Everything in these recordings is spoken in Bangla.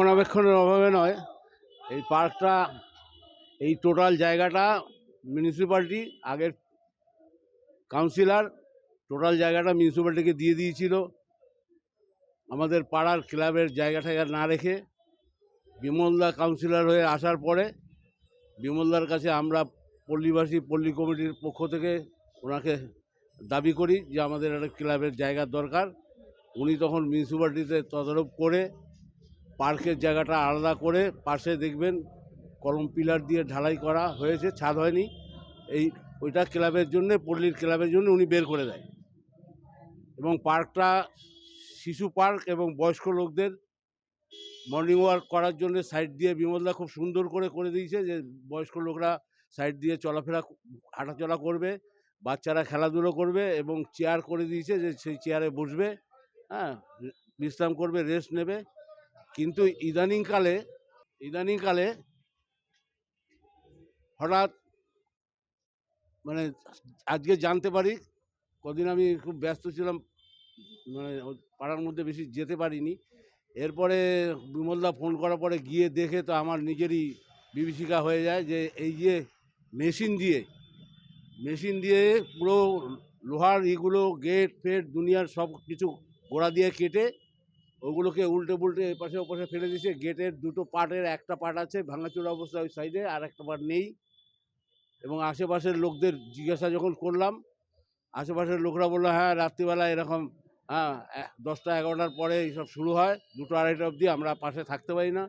রক্ষণাবেক্ষণের অভাবে নয়। এই পার্কটা, এই টোটাল জায়গাটা মিউনিসিপ্যালিটি আগের কাউন্সিলর টোটাল জায়গাটা মিউনিসিপ্যালিটিকে দিয়ে দিয়েছিল। আমাদের পাড়ার ক্লাবের জায়গা টায়গা না রেখে বিমলদা কাউন্সিলর হয়ে আসার পরে বিমলদার কাছে আমরা পল্লীবাসী, পল্লী কমিটির পক্ষ থেকে ওনাকে দাবি করি যে আমাদের একটা ক্লাবের জায়গার দরকার। উনি তখন মিউনিসিপ্যালিটিতে তদারপ করে পার্কের জায়গাটা আলাদা করে পাশে দেখবেন কলম পিলার দিয়ে ঢালাই করা হয়েছে, ছাদ হয়নি। এই, ওইটা ক্লাবের জন্য, পল্লীর ক্লাবের জন্য উনি বের করে দেয়। এবং পার্কটা শিশু পার্ক এবং বয়স্ক লোকদের মর্নিং ওয়াক করার জন্য সাইড দিয়ে বিমলদা খুব সুন্দর করে করে দিয়েছে যে, বয়স্ক লোকরা সাইড দিয়ে চলাফেরা হাঁটাচলা করবে, বাচ্চারা খেলাধুলো করবে এবং চেয়ার করে দিয়েছে যে, সেই চেয়ারে বসবে হ্যাঁ বিশ্রাম করবে, রেস্ট নেবে। কিন্তু ইদানিংকালে ইদানিংকালে হঠাৎ মানে আজকে জানতে পারি, কদিন আমি খুব ব্যস্ত ছিলাম মানে পাড়ার মধ্যে বেশি যেতে পারিনি। এরপরে বিমলদা ফোন করার পরে গিয়ে দেখে তো আমার নিজেরই বিভীষিকা হয়ে যায় যে, এই যে মেশিন দিয়ে মেশিন দিয়ে পুরো লোহার ইগুলো, গেট, ফেট, দুনিয়ার সব কিছু গোড়া দিয়ে কেটে ওগুলোকে উল্টে পুল্টে এপাশে ওপাশে ফেলে দিয়েছে। গেটের দুটো পার্টের একটা পার্ট আছে ভাঙাচোরা অবস্থা ওই সাইডে আর একটা পার্ট নেই। এবং আশেপাশের লোকদের জিজ্ঞাসা যখন করলাম, আশেপাশের লোকরা বলল হ্যাঁ রাত্রিবেলা এরকম হ্যাঁ দশটা এগারোটার পরে এইসব শুরু হয়। দুটো আড়াইটা অবধি আমরা পাশে থাকতে পারি না।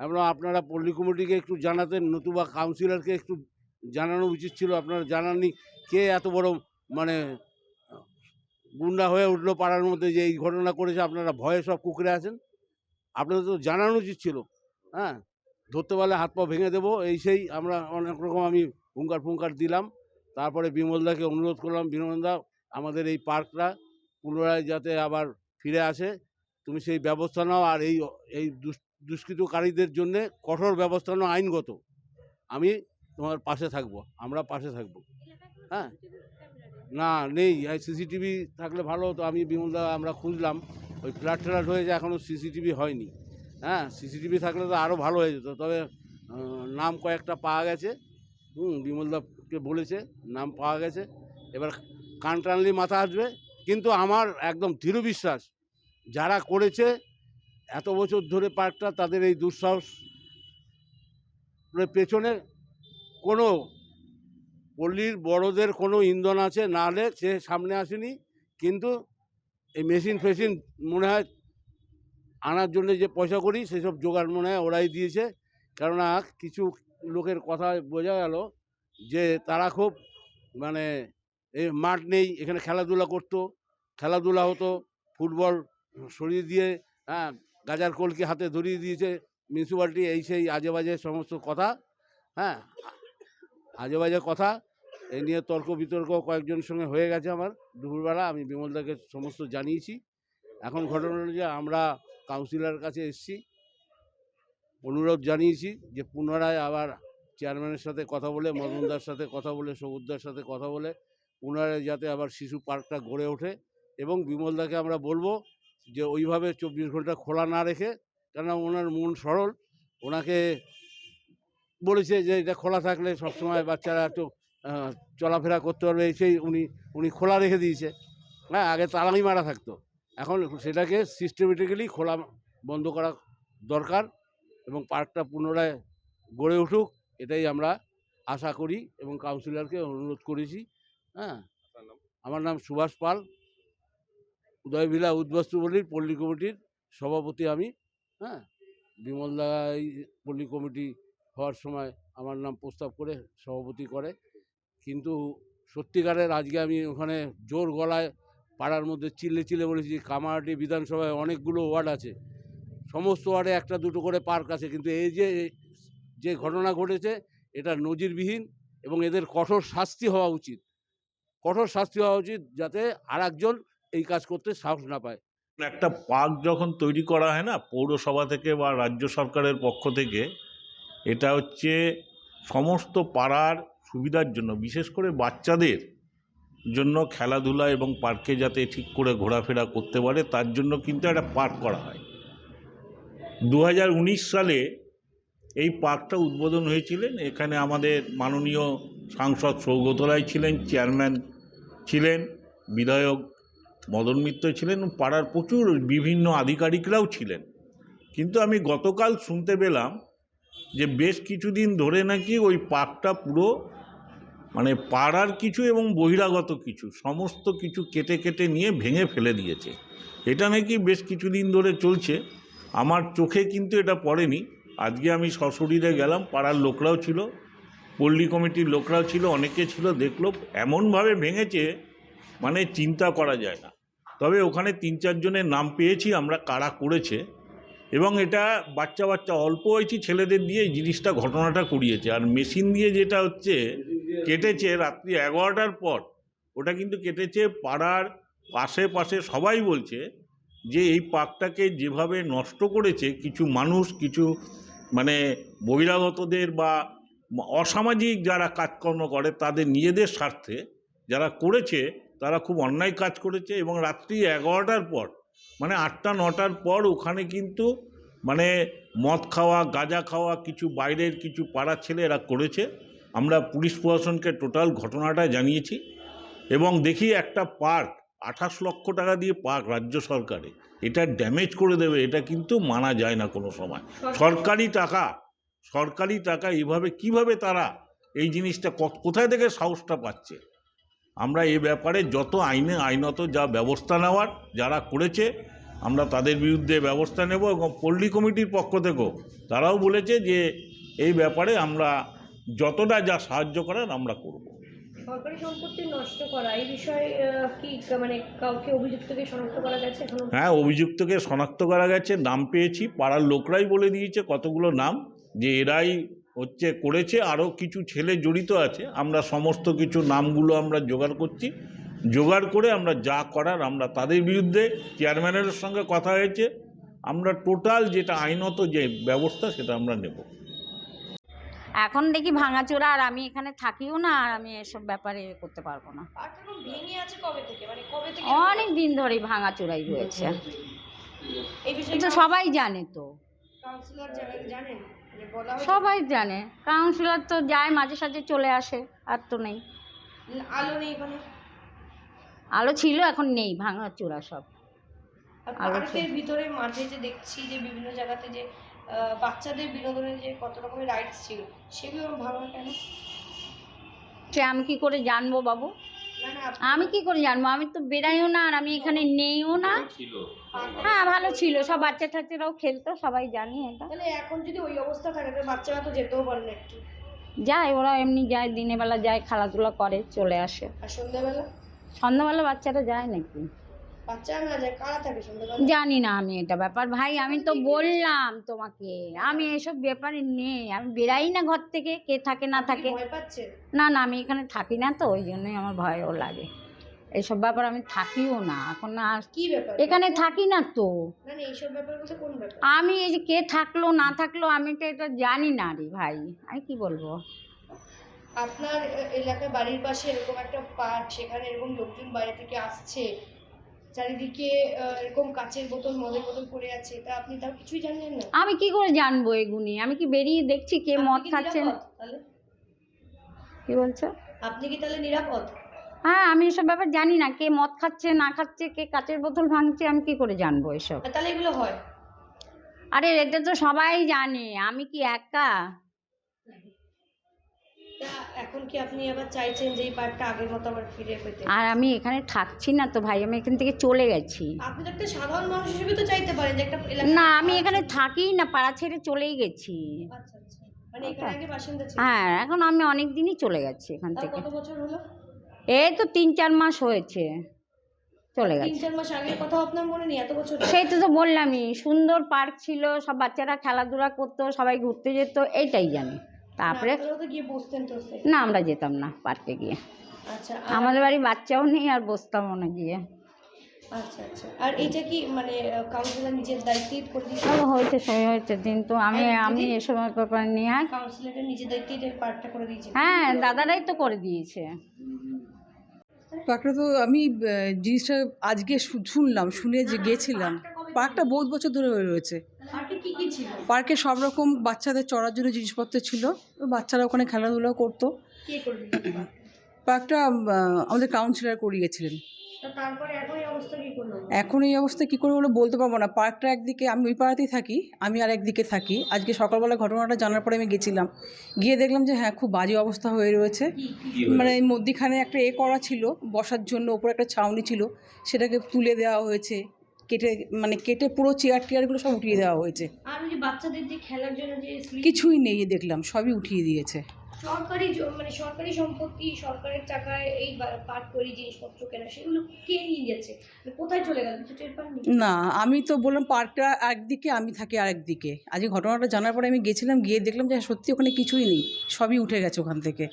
আমরা আপনারা পল্লী কমিটিকে একটু জানাতেন, নতুবা কাউন্সিলরকে একটু জানানো উচিত ছিল। আপনারা জানাননি, কে এত বড় মানে গুন্ডা হয়ে উঠল পাড়ার মধ্যে যে এই ঘটনা করেছে, আপনারা ভয়ে সব কুকুরে আছেন? আপনাদের তো জানানো উচিত ছিল। হ্যাঁ? ধরতে পারলে হাত পা ভেঙে দেবো। এই সেই আমরা অনেক রকম আমি হুঙ্কার ফুঙ্কার দিলাম। তারপরে বিমলদাকে অনুরোধ করলাম বিমলদা আমাদের এই পার্কটা পুনরায় যাতে আবার ফিরে আসে। তুমি সেই ব্যবস্থা নাও আর এই এই দুষ- দুষ্কৃতকারীদের জন্যে কঠোর ব্যবস্থা নাও আইনগত। আমি তোমার পাশে থাকব, আমরা পাশে থাকব। হ্যাঁ? না, নেই। সিসিটিভি থাকলে ভালো হতো। আমি বিমলদা আমরা খুঁজলাম। ওই ফ্ল্যাট ট্ল্যাট হয়েছে এখনও সিসিটিভি হয়নি। হ্যাঁ সিসিটিভি থাকলে তো আরও ভালো হয়ে যেত। তবে নাম কয়েকটা পাওয়া গেছে। হুম বিমলদাকে বলেছে, নাম পাওয়া গেছে। এবার কান টানলি মাথা আসবে। কিন্তু আমার একদম দৃঢ় বিশ্বাস, যারা করেছে, এত বছর ধরে পার্কটা তাদের এই দুঃসাহস পেছনে কোনো পল্লীর বড়দের কোনো ইন্ধন আছে, না হলে সে সামনে আসেনি। কিন্তু এই মেশিন ফেশিন মনে হয় আনার জন্য যে পয়সা করি, সেসব জোগাড় মনে হয় ওরাই দিয়েছে। কেননা কিছু লোকের কথা বোঝা গেল যে তারা খুব মানে এই মাঠ নেই, এখানে খেলাধুলা করতো। খেলাধুলা হতো, ফুটবল সরিয়ে দিয়ে হ্যাঁ গাজার কলকে হাতে ধরিয়ে দিয়েছে। মিউনিসিপ্যালিটি এই সেই আজে বাজে সমস্ত কথা হ্যাঁ আজে বাজে কথা এই নিয়ে তর্ক বিতর্ক কয়েকজনের সঙ্গে হয়ে গেছে আমার। দুপুরবেলা আমি বিমলদাকে সমস্ত জানিয়েছি। এখন ঘটনা যে আমরা কাউন্সিলরের কাছে এসেছি। অনুরোধ জানিয়েছি যে পুনরায় আবার চেয়ারম্যানের সাথে কথা বলে, মদনদার সাথে কথা বলে, সবুজদার সাথে কথা বলে, পুনরায় যাতে আবার শিশু পার্কটা গড়ে ওঠে এবং বিমলদাকে আমরা বলব যে ওইভাবে চব্বিশ ঘণ্টা খোলা না রেখে, কেননা ওনার মন সরল, ওনাকে বলেছে যে এটা খোলা থাকলে সবসময় বাচ্চারা একটু চলাফেরা করতে পারবে। এই সেই উনি উনি খোলা রেখে দিয়েছে। হ্যাঁ আগে তালামি মারা থাকতো। এখন সেটাকে সিস্টেমেটিক্যালি খোলা বন্ধ করা দরকার এবং পার্কটা পুনরায় গড়ে উঠুক এটাই আমরা আশা করি এবং কাউন্সিলরকে অনুরোধ করেছি। হ্যাঁ? আমার নাম সুভাষ পাল। উদয়ভিলা উদ্বাস্তুবলীর পল্লী কমিটির সভাপতি আমি। হ্যাঁ? বিমলদা এই পল্লী কমিটি হওয়ার সময় আমার নাম প্রস্তাব করে সভাপতি করে। কিন্তু সত্যিকারের আজকে আমি ওখানে জোর গলায় পাড়ার মধ্যে চিল্লে চিল্লে বলেছি কামারহাটি বিধানসভায় অনেকগুলো ওয়ার্ড আছে। সমস্ত ওয়ার্ডে একটা দুটো করে পার্ক আছে। কিন্তু এই যে যে ঘটনা ঘটেছে, এটা নজিরবিহীন এবং এদের কঠোর শাস্তি হওয়া উচিত। কঠোর শাস্তি হওয়া উচিত যাতে আর এই কাজ করতে সাহস না পায়। একটা পার্ক যখন তৈরি করা হয় না, পৌরসভা থেকে বা রাজ্য সরকারের পক্ষ থেকে এটা হচ্ছে সমস্ত পাড়ার সুবিধার জন্য, বিশেষ করে বাচ্চাদের জন্য খেলাধুলা এবং পার্কে যাতে ঠিক করে ঘোরাফেরা করতে পারে, তার জন্য কিন্তু একটা পার্ক করা হয়। দু হাজার উনিশ সালে এই পার্কটা উদ্বোধন হয়েছিলেন। এখানে আমাদের মাননীয় সাংসদ সৌগত রায় ছিলেন, চেয়ারম্যান ছিলেন, বিধায়ক মদন মিত্র ছিলেন, পাড়ার প্রচুর বিভিন্ন আধিকারিকরাও ছিলেন। কিন্তু আমি গতকাল শুনতে পেলাম যে বেশ কিছুদিন ধরে নাকি ওই পাকটা পুরো মানে পাড়ার কিছু এবং বহিরাগত কিছু, সমস্ত কিছু কেটে কেটে নিয়ে ভেঙে ফেলে দিয়েছে। এটা নাকি বেশ কিছুদিন ধরে চলছে। আমার চোখে কিন্তু এটা পড়েনি। আজকে আমি সশরীরে গেলাম, পাড়ার লোকরাও ছিল, পল্লী কমিটির লোকরাও ছিল, অনেকে ছিল, দেখল, এমনভাবে ভেঙেছে মানে চিন্তা করা যায় না। তবে ওখানে তিন চারজনের নাম পেয়েছি, আমরা কারা করেছে এবং এটা বাচ্চা বাচ্চা অল্প বয়সী ছেলেদের দিয়ে এই জিনিসটা, ঘটনাটা করিয়েছে আর মেশিন দিয়ে যেটা হচ্ছে, কেটেছে রাত্রি এগারোটার পর, ওটা কিন্তু কেটেছে পাড়ার পাশে পাশে সবাই বলছে যে এই পাকটাকে যেভাবে নষ্ট করেছে, কিছু মানুষ, কিছু মানে বহিরাগতদের বা অসামাজিক যারা কাজকর্ম করে, তাদের নিজেদের স্বার্থে যারা করেছে, তারা খুব অন্যায় কাজ করেছে এবং রাত্রি এগারোটার পর মানে আটটা নটার পর ওখানে কিন্তু মানে মদ খাওয়া গাঁজা খাওয়া কিছু বাইরের কিছু পাড়ার ছেলে এরা করেছে। আমরা পুলিশ প্রশাসনকে টোটাল ঘটনাটা জানিয়েছি এবং দেখি একটা পার্ক আঠাশ লক্ষ টাকা দিয়ে পার্ক রাজ্য সরকারে। এটা ড্যামেজ করে দেবে এটা কিন্তু মানা যায় না কোনো সময়। সরকারি টাকা সরকারি টাকা এইভাবে কীভাবে তারা এই জিনিসটা ক- কোথায় থেকে সাহসটা পাচ্ছে? আমরা এ ব্যাপারে যত আইনে আইনত যা ব্যবস্থা নেওয়ার যারা করেছে আমরা তাদের বিরুদ্ধে ব্যবস্থা নেব এবং পল্লী কমিটির পক্ষ থেকেও তারাও বলেছে যে এই ব্যাপারে আমরা যতটা যা সাহায্য করার আমরা করব। সরকারি সম্পত্তি নষ্ট করা এই বিষয়ে কি মানে কাউকে অভিযুক্তকে শনাক্ত করা গেছে হ্যাঁ অভিযুক্তকে শনাক্ত করা গেছে নাম পেয়েছি পাড়ার লোকরাই বলে দিয়েছে কতগুলো নাম যে এরাই হচ্ছে করেছে আরও কিছু ছেলে জড়িত আছে আমরা সমস্ত কিছু নামগুলো আমরা জোগাড় করছি। জোগাড় করে আমরা যা করার আমরা তাদের বিরুদ্ধে চেয়ারম্যানের সঙ্গে কথা হয়েছে আমরা টোটাল যেটা আইনত যে ব্যবস্থা সেটা আমরা নেব। এখন দেখি ভাঙাচোরা আর আমি এখানে থাকিও না আর আমি এসব ব্যাপারে এ করতে পারব না। মানে কবে থেকে অনেক দিন ধরে ভাঙাচোরাই রয়েছে সবাই জানে তো। কাউন্সিলর জানেন? সবাই জানে কাউন্সিলর তো যায় মাঝে সাঝে চলে আসে আর তো নেই। আলো নেই আলো ছিল এখন নেই ভাঙাচোরা সব। আর পার্কের ভিতরে মাঝে যে দেখছি যে বিভিন্ন জায়গাতে যে বাচ্চাদের বিনোদনের যে কত রকমের রাইডস ছিল সেগুলো ভালো কেন? সে আমি কি করে জানব বাবু? আমি কি করে জানব? আমি তো বেড়াইও না আর আমি এখানে নেইও না। হ্যাঁ ভালো ছিল। সব বাচ্চা টাচ্চারাও খেলতো সবাই জানি এটা। তাহলে এখন যদি ওই অবস্থা থাকে বাচ্চারা তো যেতেও পারে না একটু। যায় ওরা এমনি যায় দিনের বেলা যায় খেলাধুলা করে চলে আসে। আর সন্ধ্যাবেলা? সন্ধ্যাবেলা বাচ্চারা যায় নাকি? জানি না আমি এটা ব্যাপার। ভাই আমি তো বললাম তোমাকে আমি এসব ব্যাপারে নেই আমি বেরাই না ঘর থেকে কে থাকে না থাকে। না না আমি এখানে থাকি না তো ওই জন্যই আমার ভয়ও লাগে। এইসব ব্যাপার আমি থাকিও না এখন আর কি ব্যাপার? এখানে থাকি না তো। আমি এই যে কে থাকল না থাকল আমি তো এটা জানি না রে ভাই। আমি কি বলব? আপনার এ- এলাকায় বাড়ির পাশে এরকম একটা পার্ক সেখানে এরকম লোকজন বাইরে থেকে আসছে চারিদিকে এরকম কাচের বোতল মদের বোতল পড়ে আছে তা আপনি তাও কিছুই জানেন না? আমি কি করে জানব এগুনি? আমি কি বেরিয়ে দেখছি কে মদ খাচ্ছে কি বলছো? আপনি কি তাহলে নিরাপদ? হ্যাঁ আমি এসব ব্যাপার জানি না কে মদ খাচ্ছে না খাচ্ছে কে কাচের বোতল ভাঙছে আমি কি করে জানব এসব? তাহলে এগুলো হয়। আরে এটা তো সবাই জানে আমি কি একা? এখন কি আপনি আবার চাইছেন যে এই পার্কটা আগের মতো আবার ফিরে পেতে? আর আমি এখানে থাকছি না তো ভাই আমি এখান থেকে চলে গেছি। আপনি তো একটা সাধারণ মানুষ হিসেবে তো চাইতে পারেন যে একটা এলাকা না আমি এখানে থাকি না পাড়া ছেড়ে চলেই গেছি। আচ্ছা আচ্ছা। মানে এখানে আগে বাসিন্দা ছিল হ্যাঁ এখন আমি অনেক দিনই চলে গেছি এখান তার থেকে। কত বছর হলো? এই তো তিন চার মাস হয়েছে চলে তিন গেছে। চার মাস আগের কথাও আপনার মনে নেই এত বছর সেই তো তো বললামই সুন্দর পার্ক ছিল সব বাচ্চারা খেলাধুলা করতো সবাই ঘুরতে যেত এইটাই জানি। তারপরে আপনারাও তো গিয়ে বসতেন তো না আমরা যেতাম না পার্কে গিয়ে। আচ্ছা আমাদের বাড়ি বাচ্চাও নেই আর বসতামও না গিয়ে। আচ্ছা আচ্ছা। আর কি মানে কাউন্সিলর নিজের দায়িত্বেই করে দিয়েছে? হয়েছে সই হয়েছে। কিন্তু আমি হ্যাঁ, আমি দিদি। এসব ব্যাপার নিয়ে আর কাউন্সিলরের নিজের দায়িত্বেই পার্টটা করে দিয়েছে? হ্যাঁ দাদারাই তো করে দিয়েছে। পার্কটা তো আমি জিনিসটা আজকে শুনলাম শুনে যে গেছিলাম। পার্কটা বহুত বছর ধরে হয়ে রয়েছে। পার্কে কি কি কি ছিল? পার্কে সব রকম বাচ্চাদের চড়ার জন্য জিনিসপত্র ছিল। বাচ্চারা ওখানে খেলাধুলা করতো। পার্কটা? আমাদের কাউন্সিলর করিয়েছিলেন। এখন এই অবস্থা কি করল? এখন এই অবস্থা কী করে বলে বলতে পারব না। পার্কটা একদিকে আমি ওই পাড়াতেই থাকি আমি আর একদিকে থাকি। আজকে সকালবেলা ঘটনাটা জানার পরে আমি গেছিলাম। গিয়ে দেখলাম যে হ্যাঁ খুব বাজে অবস্থা হয়ে রয়েছে। মানে মধ্যিখানে একটা এ করা ছিল বসার জন্য ওপরে একটা ছাউনি ছিল। সেটাকে তুলে দেওয়া হয়েছে। কেটে মানে কেটে পুরো চেয়ার টেয়ারগুলো সব উঠিয়ে দেওয়া হয়েছে। আর ওই যে বাচ্চাদের যে খেলার জন্য যে কিছুই নেই দেখলাম সবই উঠিয়ে দিয়েছে। সরকারি জ- মানে সরকারি সম্পত্তি সরকারের টাকায় এই বা- পাট তৈরি জিনিসপত্র কেনা সেগুলো কে নিয়ে যাচ্ছে মানে কোথায় চলে গেল? কিছু টের পাননি? না আমি তো বললাম পার্কটা একদিকে আমি থাকি আরেকদিকে। আজকে ঘটনাটা জানার পরে আমি গেছিলাম গিয়ে দেখলাম যে হ্যাঁ, সত্যি ওখানে কিছুই নেই সবই উঠে গেছে ওখান থেকে।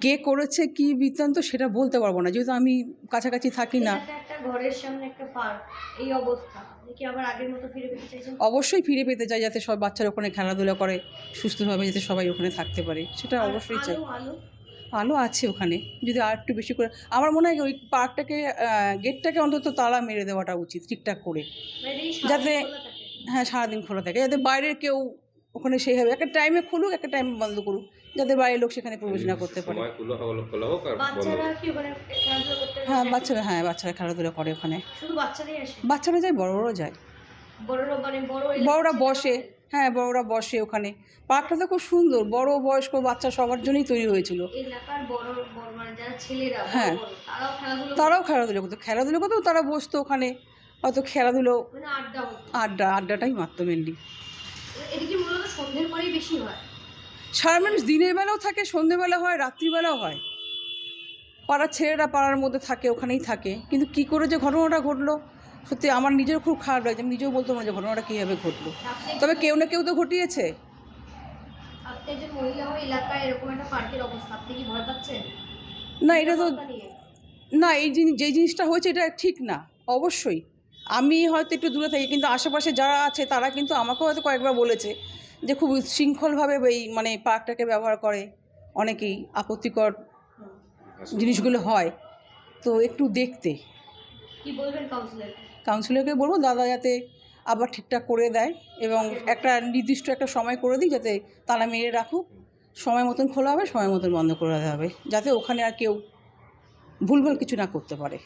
কে করেছে কি বৃত্তান্ত সেটা বলতে পারব না। যেহেতু আমি কাছাকাছি থাকি না। ঘরের সামনে একটা পার্ক এই অবস্থা। কি আবার আগের মতো ফিরে পেতে চাইছেন? অবশ্যই ফিরে পেতে চাই যাতে সব বাচ্চারা ওখানে খেলাধুলা করে সুস্থভাবে যাতে সবাই ওখানে থাকতে পারে। সেটা অবশ্যই চাই। আলো আছে ওখানে। যদি আর একটু বেশি করে আমার মনে হয় ওই পার্কটাকে গেটটাকে অন্তত তালা মেরে দেওয়াটা উচিত ঠিকঠাক করে। মানে যাতে-। হ্যাঁ সারাদিন খোলা থাকে। যাতে বাইরের কেউ ওখানে সেইভাবে একটা টাইমে খুলুক একটা টাইমে বন্ধ করুক যাতে বাইরের লোক সেখানে প্রবেশ না করতে পারে। করতে হ্যাঁ বাচ্চারা হ্যাঁ বাচ্চারা খেলাধুলা করে ওখানে। শুধু বাচ্চারাই আসে? বাচ্চারা যায় বড়রাও যায়। বড়রা মানে বড় বড়রা বসে হ্যাঁ বড়রা বসে ওখানে। পার্কটা তো খুব সুন্দর বড় বয়স্ক বাচ্চা সবার জন্যই তৈরি হয়েছিল। এলাকার বড় বড় মানে যারা ছেলেরা বড় হ্যাঁ। তারাও খেলাধুলো করতো? খেলাধুলো করতেও তারা বসতো ওখানে। হয়তো খেলাধুলো মানে আড্ডা আড্ডাটাই মারতো মেনলি সন্ধ্যের পরেই বেশি হয়। সারা মানুষ দিনের বেলাও থাকে সন্ধেবেলা হয় রাত্রিবেলাও হয়। পাড়ার ছেলেরা পাড়ার মধ্যে থাকে ওখানেই থাকে। কিন্তু কি করে যে ঘটনাটা ঘটলো? সত্যি আমার নিজের খুব খারাপ লাগছে। আমি নিজেও বলতে পারি যে ঘটনাটা কীভাবে ঘটলো। তবে কেউ না কেউ তো ঘটিয়েছে। না এটা তো না এই জিনিস যেই জিনিসটা হয়েছে এটা ঠিক না অবশ্যই। আমি হয়তো একটু দূরে থাকি কিন্তু আশেপাশে যারা আছে তারা কিন্তু আমাকেও হয়তো কয়েকবার বলেছে যে খুব শৃঙ্খলভাবে এই মানে পার্কটাকে ব্যবহার করে অনেকেই আপত্তিকর জিনিসগুলো হয়। তো একটু দেখতে। কাউন্সিলরকে বলব দাদা যাতে আবার ঠিকঠাক করে দেয় এবং একটা নির্দিষ্ট একটা সময় করে দিই যাতে তালা মেরে রাখুক। সময় মতন খোলা হবে সময় মতন বন্ধ করে দেওয়া হবে। যাতে ওখানে আর কেউ ভুলভাল কিছু না করতে পারে।